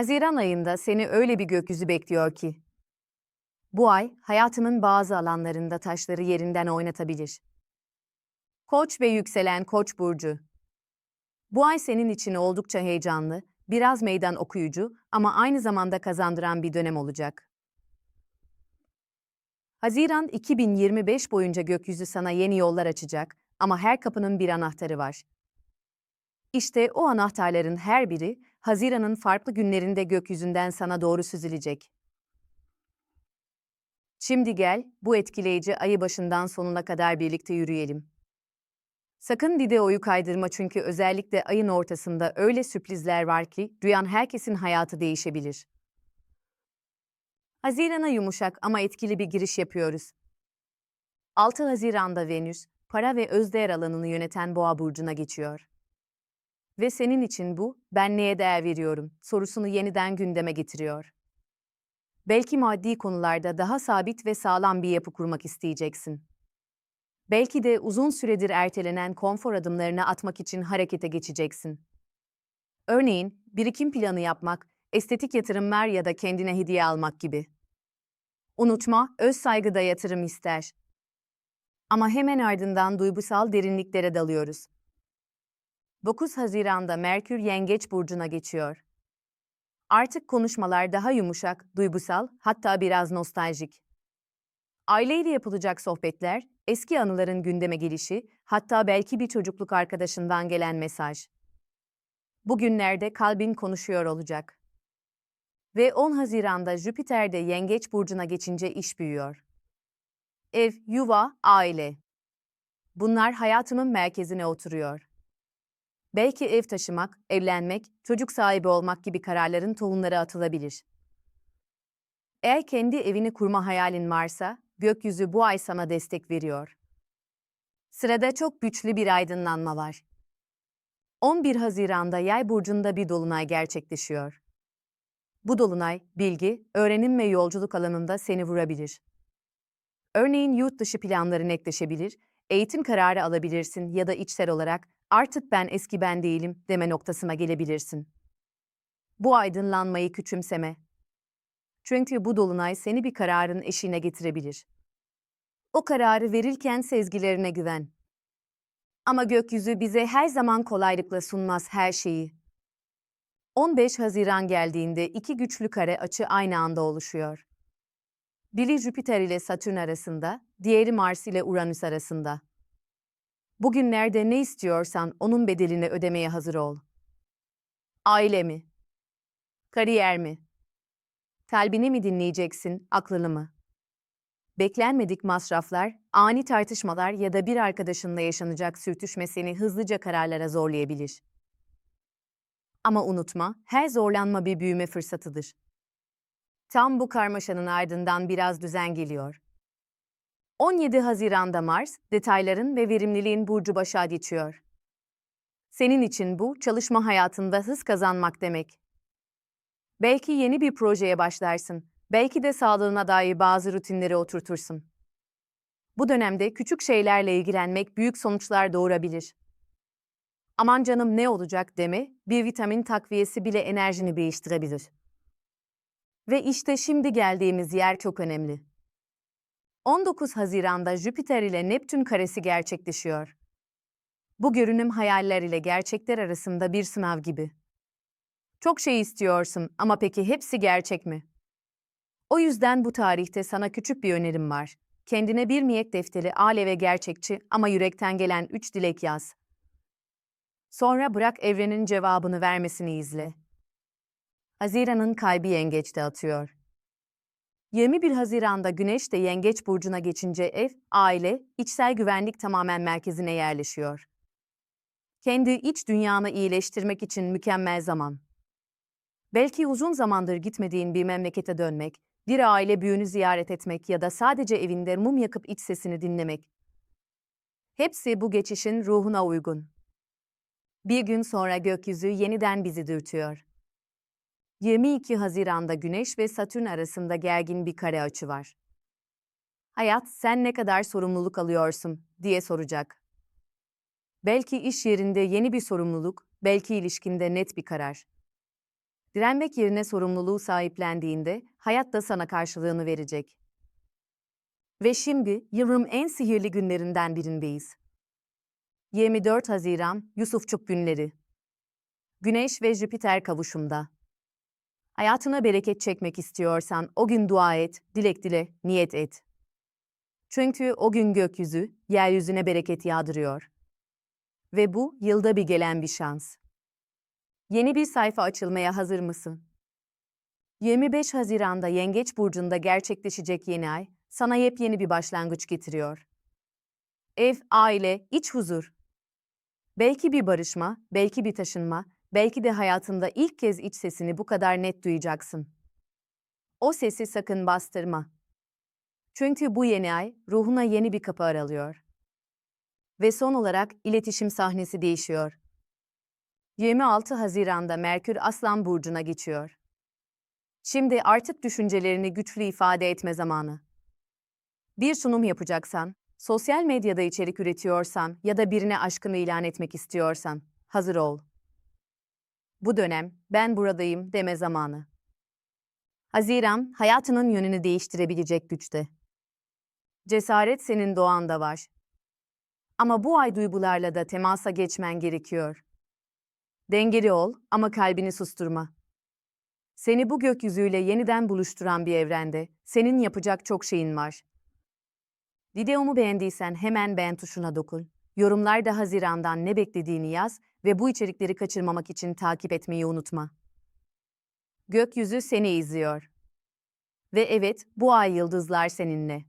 Haziran ayında seni öyle bir gökyüzü bekliyor ki. Bu ay hayatının bazı alanlarında taşları yerinden oynatabilir. Koç ve yükselen Koç burcu. Bu ay senin için oldukça heyecanlı, biraz meydan okuyucu ama aynı zamanda kazandıran bir dönem olacak. Haziran 2025 boyunca gökyüzü sana yeni yollar açacak ama her kapının bir anahtarı var. İşte o anahtarların her biri Haziran'ın farklı günlerinde gökyüzünden sana doğru süzülecek. Şimdi gel, bu etkileyici ayı başından sonuna kadar birlikte yürüyelim. Sakın videoyu kaydırma çünkü özellikle ayın ortasında öyle sürprizler var ki duyan herkesin hayatı değişebilir. Haziran'a yumuşak ama etkili bir giriş yapıyoruz. 6 Haziran'da Venüs, para ve özdeğer alanını yöneten Boğa burcuna geçiyor. Ve senin için bu, ben neye değer veriyorum sorusunu yeniden gündeme getiriyor. Belki maddi konularda daha sabit ve sağlam bir yapı kurmak isteyeceksin. Belki de uzun süredir ertelenen konfor adımlarını atmak için harekete geçeceksin. Örneğin, birikim planı yapmak, estetik yatırımlar ya da kendine hediye almak gibi. Unutma, öz saygı da yatırım ister. Ama hemen ardından duygusal derinliklere dalıyoruz. 9 Haziran'da Merkür Yengeç burcuna geçiyor. Artık konuşmalar daha yumuşak, duygusal, hatta biraz nostaljik. Aileyle yapılacak sohbetler, eski anıların gündeme gelişi, hatta belki bir çocukluk arkadaşından gelen mesaj. Bugünlerde kalbin konuşuyor olacak. Ve 10 Haziran'da Jüpiter de Yengeç burcuna geçince iş büyüyor. Ev, yuva, aile. Bunlar hayatımın merkezine oturuyor. Belki ev taşımak, evlenmek, çocuk sahibi olmak gibi kararların tohumları atılabilir. Eğer kendi evini kurma hayalin varsa, gökyüzü bu ay sana destek veriyor. Sırada çok güçlü bir aydınlanma var. 11 Haziran'da Yay burcunda bir dolunay gerçekleşiyor. Bu dolunay, bilgi, öğrenim ve yolculuk alanında seni vurabilir. Örneğin yurt dışı planların netleşebilir, eğitim kararı alabilirsin ya da içsel olarak artık ben eski ben değilim deme noktasına gelebilirsin. Bu aydınlanmayı küçümseme. Çünkü bu dolunay seni bir kararın eşiğine getirebilir. O kararı verirken sezgilerine güven. Ama gökyüzü bize her zaman kolaylıkla sunmaz her şeyi. 15 Haziran geldiğinde iki güçlü kare açı aynı anda oluşuyor. Biri Jüpiter ile Satürn arasında, diğeri Mars ile Uranüs arasında. Bugünlerde ne istiyorsan onun bedelini ödemeye hazır ol. Aile mi? Kariyer mi? Kalbini mi dinleyeceksin, aklını mı? Beklenmedik masraflar, ani tartışmalar ya da bir arkadaşınla yaşanacak sürtüşme seni hızlıca kararlara zorlayabilir. Ama unutma, her zorlanma bir büyüme fırsatıdır. Tam bu karmaşanın ardından biraz düzen geliyor. 17 Haziran'da Mars, detayların ve verimliliğin burcu başa geçiyor. Senin için bu, çalışma hayatında hız kazanmak demek. Belki yeni bir projeye başlarsın, belki de sağlığına dair bazı rutinleri oturtursun. Bu dönemde küçük şeylerle ilgilenmek büyük sonuçlar doğurabilir. Aman canım ne olacak deme, bir vitamin takviyesi bile enerjini değiştirebilir. Ve işte şimdi geldiğimiz yer çok önemli. 19 Haziran'da Jüpiter ile Neptün karesi gerçekleşiyor. Bu görünüm hayaller ile gerçekler arasında bir sınav gibi. Çok şey istiyorsun ama peki hepsi gerçek mi? O yüzden bu tarihte sana küçük bir önerim var. Kendine bir niyet defteri ale ve gerçekçi ama yürekten gelen üç dilek yaz. Sonra bırak evrenin cevabını vermesini izle. Haziran'ın kalbi yengeçte atıyor. 21 Haziran'da Güneş de Yengeç burcuna geçince ev, aile, içsel güvenlik tamamen merkezine yerleşiyor. Kendi iç dünyanı iyileştirmek için mükemmel zaman. Belki uzun zamandır gitmediğin bir memlekete dönmek, bir aile büyüğünü ziyaret etmek ya da sadece evinde mum yakıp iç sesini dinlemek. Hepsi bu geçişin ruhuna uygun. Bir gün sonra gökyüzü yeniden bizi dürtüyor. 22 Haziran'da Güneş ve Satürn arasında gergin bir kare açı var. Hayat sen ne kadar sorumluluk alıyorsun diye soracak. Belki iş yerinde yeni bir sorumluluk, belki ilişkinde net bir karar. Direnmek yerine sorumluluğu sahiplendiğinde hayat da sana karşılığını verecek. Ve şimdi yılın en sihirli günlerinden birindeyiz. 24 Haziran Yusufçuk günleri. Güneş ve Jüpiter kavuşumda. Hayatına bereket çekmek istiyorsan o gün dua et, dilek dile, niyet et. Çünkü o gün gökyüzü yeryüzüne bereket yağdırıyor. Ve bu yılda bir gelen bir şans. Yeni bir sayfa açılmaya hazır mısın? 25 Haziran'da Yengeç burcunda gerçekleşecek yeni ay sana yepyeni bir başlangıç getiriyor. Ev, aile, iç huzur. Belki bir barışma, belki bir taşınma, belki de hayatında ilk kez iç sesini bu kadar net duyacaksın. O sesi sakın bastırma. Çünkü bu yeni ay ruhuna yeni bir kapı aralıyor. Ve son olarak iletişim sahnesi değişiyor. 26 Haziran'da Merkür Aslan burcuna geçiyor. Şimdi artık düşüncelerini güçlü ifade etme zamanı. Bir sunum yapacaksan, sosyal medyada içerik üretiyorsan ya da birine aşkını ilan etmek istiyorsan, hazır ol. Bu dönem ben buradayım deme zamanı. Haziran hayatının yönünü değiştirebilecek güçte. Cesaret senin doğanda var. Ama bu ay duygularla da temasa geçmen gerekiyor. Dengeli ol ama kalbini susturma. Seni bu gökyüzüyle yeniden buluşturan bir evrende senin yapacak çok şeyin var. Videomu beğendiysen hemen beğen tuşuna dokun. Yorumlarda Haziran'dan ne beklediğini yaz ve bu içerikleri kaçırmamak için takip etmeyi unutma. Gökyüzü seni izliyor. Ve evet, bu ay yıldızlar seninle.